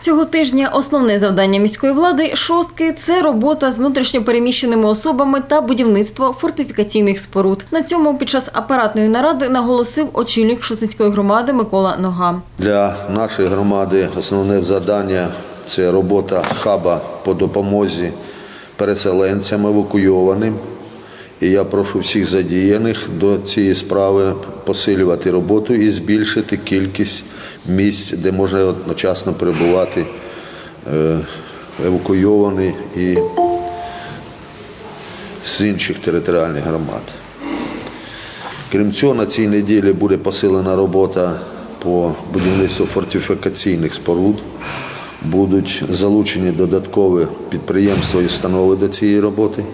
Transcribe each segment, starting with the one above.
Цього тижня основне завдання міської влади шостки це робота з внутрішньопереміщеними особами та будівництво фортифікаційних споруд. На цьому під час апаратної наради наголосив очільник Шостицької громади Микола Нога. Для нашої громади основне завдання це робота хаба по допомозі переселенцям евакуйованим. І я прошу всіх задіяних до цієї справи посилювати роботу і збільшити кількість місць, де може одночасно перебувати е, евакуйований і з інших територіальних громад. Крім цього, на цій неділі буде посилена робота по будівництву фортифікаційних споруд. Будуть залучені додаткові підприємства і установи до цієї роботи.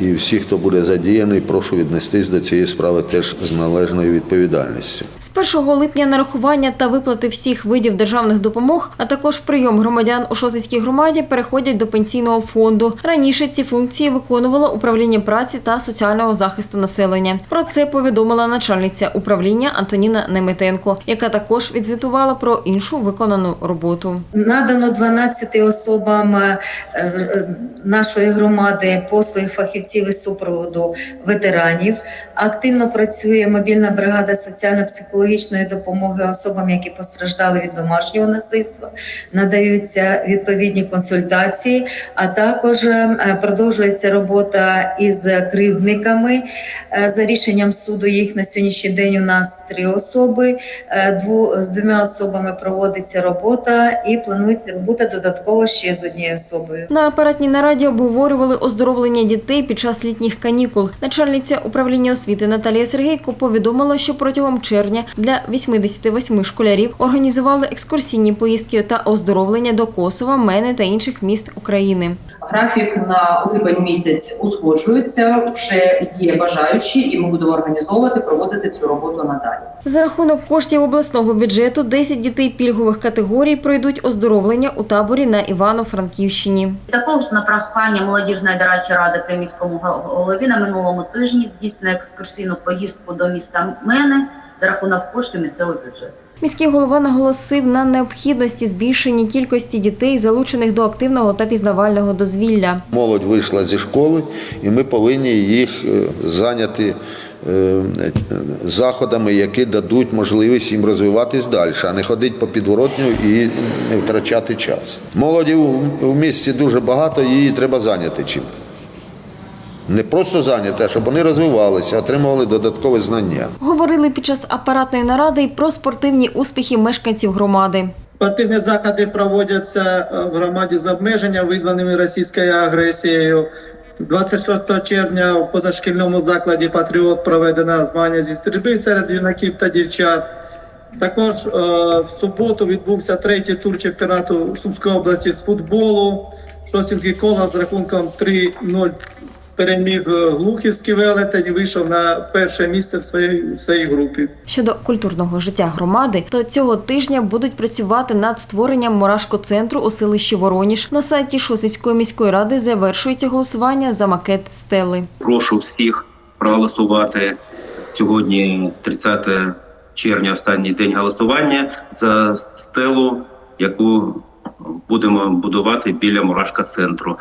І всі, хто буде задіяний, прошу віднестись до цієї справи теж з належною відповідальністю. З 1 липня нарахування та виплати всіх видів державних допомог, а також прийом громадян у Шостицькій громаді переходять до пенсійного фонду. Раніше ці функції виконувало управління праці та соціального захисту населення. Про це повідомила начальниця управління Антоніна Неметенко, яка також відзвітувала про іншу виконану роботу. Надано 12 особам е, е, нашої громади послуги фахівців із супроводу ветеранів. Активно працює мобільна бригада соціально-психологічної допомоги особам, які постраждали від домашнього насильства. Надаються відповідні консультації, а також е, продовжується робота із кривдниками. Е, За рішенням суду їх на сьогоднішній день у нас три особи. Е, з двома особами проводиться робота і планується робота додатково ще з однією особою. На апаратній нараді обговорювали оздоровлення дітей під час літніх канікул. Начальниця управління освіти Наталія Сергійко повідомила, що протягом червня для 88 школярів організували екскурсійні поїздки та оздоровлення до Косова, Мени та інших міст України. Графік на липень місяць узгоджується. Вже є бажаючі, і ми будемо організовувати, проводити цю роботу надалі. За рахунок коштів обласного бюджету 10 дітей пільгових категорій пройдуть оздоровлення у таборі на Івано-Франківщині. Також на прохання молодіжної дорадчої ради при міському голові на минулому тижні здійснено екскурсійну поїздку до міста Мени за рахунок коштів місцевого бюджету. Міський голова наголосив на необхідності збільшення кількості дітей, залучених до активного та пізнавального дозвілля. Молодь вийшла зі школи, і ми повинні їх е, зайняти е, заходами, які дадуть можливість їм розвиватись далі, а не ходити по підворотню і не втрачати час. Молоді у місті дуже багато, її треба зайняти чим. Не просто зайняти, а щоб вони розвивалися, отримували додаткові знання. Говорили під час апаратної наради й про спортивні успіхи мешканців громади. Спортивні заходи проводяться е, в громаді з обмеженням, визваними російською агресією. 26 червня в позашкільному закладі Патріот проведено змагання зі стрільби серед юнаків та дівчат. Також е, в суботу відбувся третій тур чемпіонату Сумської області з футболу. Шостінський кола з рахунком 3-0 переміг е, Глухівський велетень і вийшов на перше місце в своїй, в своїй групі. Щодо культурного життя громади, то цього тижня будуть працювати над створенням мурашко-центру у селищі Вороніж. На сайті Шосицької міської ради завершується голосування за макет стели. Прошу всіх проголосувати сьогодні, 30 червня, останній день голосування за стелу, яку будемо будувати біля мурашка центру.